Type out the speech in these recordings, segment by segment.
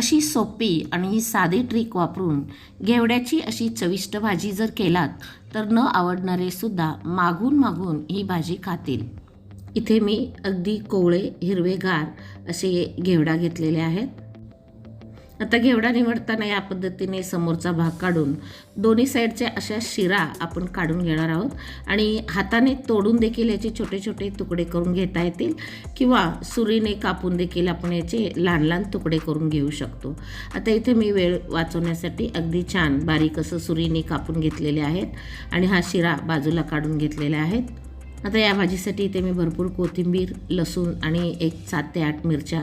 अशी सोपी आणि साधी ट्रिक वापरून घेवड्याची अशी चविष्ट भाजी जर केलात तर न आवडणारे सुद्धा मागून मागून ही भाजी खातील. इथे मी अगदी कोवळे हिरवेगार असे घेवडा घेतलेले आहेत. आता घेवडा निवडताना या पद्धतीने समोरचा भाग काढून दोन्ही साईडच्या अशा शिरा आपण काढून घेणार आहोत. आणि हाताने तोडून देखील याचे छोटे छोटे तुकडे करून घेता येतील किंवा सुरीने कापून देखील आपण याचे लहान लहान तुकडे करून घेऊ शकतो. आता इथे मी वेळ वाचवण्यासाठी अगदी छान बारीक असं सुरीने कापून घेतलेले आहेत आणि हा शिरा बाजूला काढून घेतलेला आहेत. आता या भाजीसाठी इथे मी भरपूर कोथिंबीर लसूण आणि एक सात ते आठ मिरच्या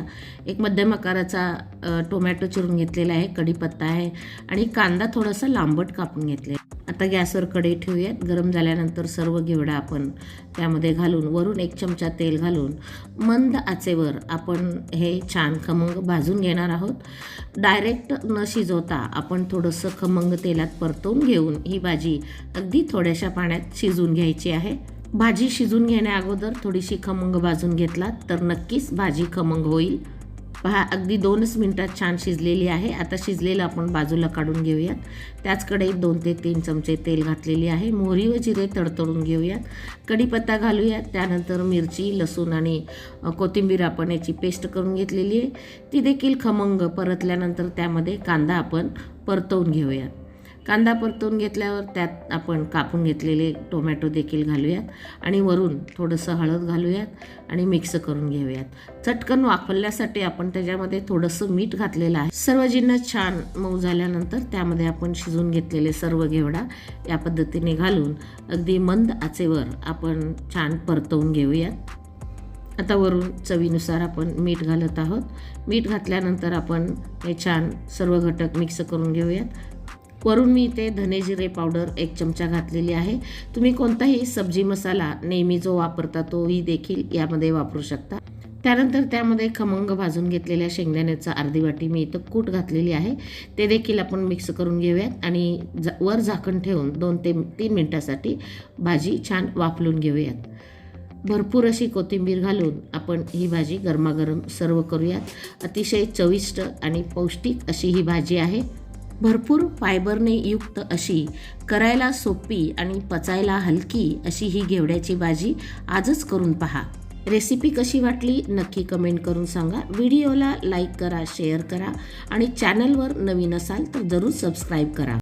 एक मध्यम आकाराचा टोमॅटो चिरून घेतलेला आहे कढीपत्ता आहे आणि कांदा थोडासा लांबट कापून घेतले आता गॅसवर कढई ठेवूयात. गरम झाल्यानंतर सर्व घेवडा आपण त्यामध्ये घालून वरून एक चमचा तेल घालून मंद आचेवर आपण हे छान खमंग भाजून घेणार आहोत. डायरेक्ट न शिजवता आपण थोडंसं खमंग तेलात परतवून घेऊन ही भाजी अगदी थोड्याशा पाण्यात शिजवून घ्यायची आहे. भाजी शिजून घेण्याअगोदर थोडीशी खमंग भाजून घेतलात तर नक्कीच भाजी खमंग होईल. पहा अगदी दोनच मिनटात छान शिजलेली आहे. आता शिजलेलं आपण बाजूला काढून घेऊयात. त्याच कढईत दोन ते तीन चमचे तेल घातलेली आहे. मोहरी व जिरे तडतडून घेऊयात. कढीपत्ता घालूयात. त्यानंतर मिरची लसूण आणि कोथिंबीर आपण याची पेस्ट करून घेतलेली आहे. ती देखील खमंग परतल्यानंतर त्यामध्ये कांदा आपण परतवून घेऊयात. कांदा परतवून घेतल्यावर त्यात आपण कापून घेतलेले टोमॅटो देखील घालूयात आणि वरून थोडंसं हळद घालूयात आणि मिक्स करून घेऊयात. चटकन वाफवल्यासाठी आपण त्याच्यामध्ये थोडंसं मीठ घातलेलं आहे. सर्व जिन्नस छान मऊ झाल्यानंतर त्यामध्ये आपण शिजून घेतलेले सर्व घेवडा या पद्धतीने घालून अगदी मंद आचेवर आपण छान परतवून घेऊयात. आता वरून चवीनुसार आपण मीठ घालत आहोत. मीठ घातल्यानंतर आपण हे छान सर्व घटक मिक्स करून घेऊयात. वरून मी इथे धने जिरे पावडर एक चमचा घातलेली आहे. तुम्ही कोणताही सब्जी मसाला नेहमी जो वापरता तोही देखील यामध्ये वापरू शकता. त्यानंतर त्यामध्ये खमंग भाजून घेतलेल्या शेंगदाण्याचं अर्धी वाटी मी इथं कूट घातलेली आहे. ते देखील आपण मिक्स करून घेऊयात आणि जा वर झाकण ठेवून दोन ते तीन मिनटासाठी भाजी छान वाफलून घेऊयात. भरपूर अशी कोथिंबीर घालून आपण ही भाजी गरमागरम सर्व करूयात. अतिशय चविष्ट आणि पौष्टिक अशी ही भाजी आहे. भरपूर फायबरने युक्त अशी करायला सोपी आणि पचायला हलकी अशी ही घेवड्याची भाजी आजच करून पहा. रेसिपी कशी वाटली नक्की कमेंट करून सांगा. व्हिडिओला लाईक करा शेअर करा आणि चॅनलवर नवीन असाल तर जरूर सबस्क्राईब करा.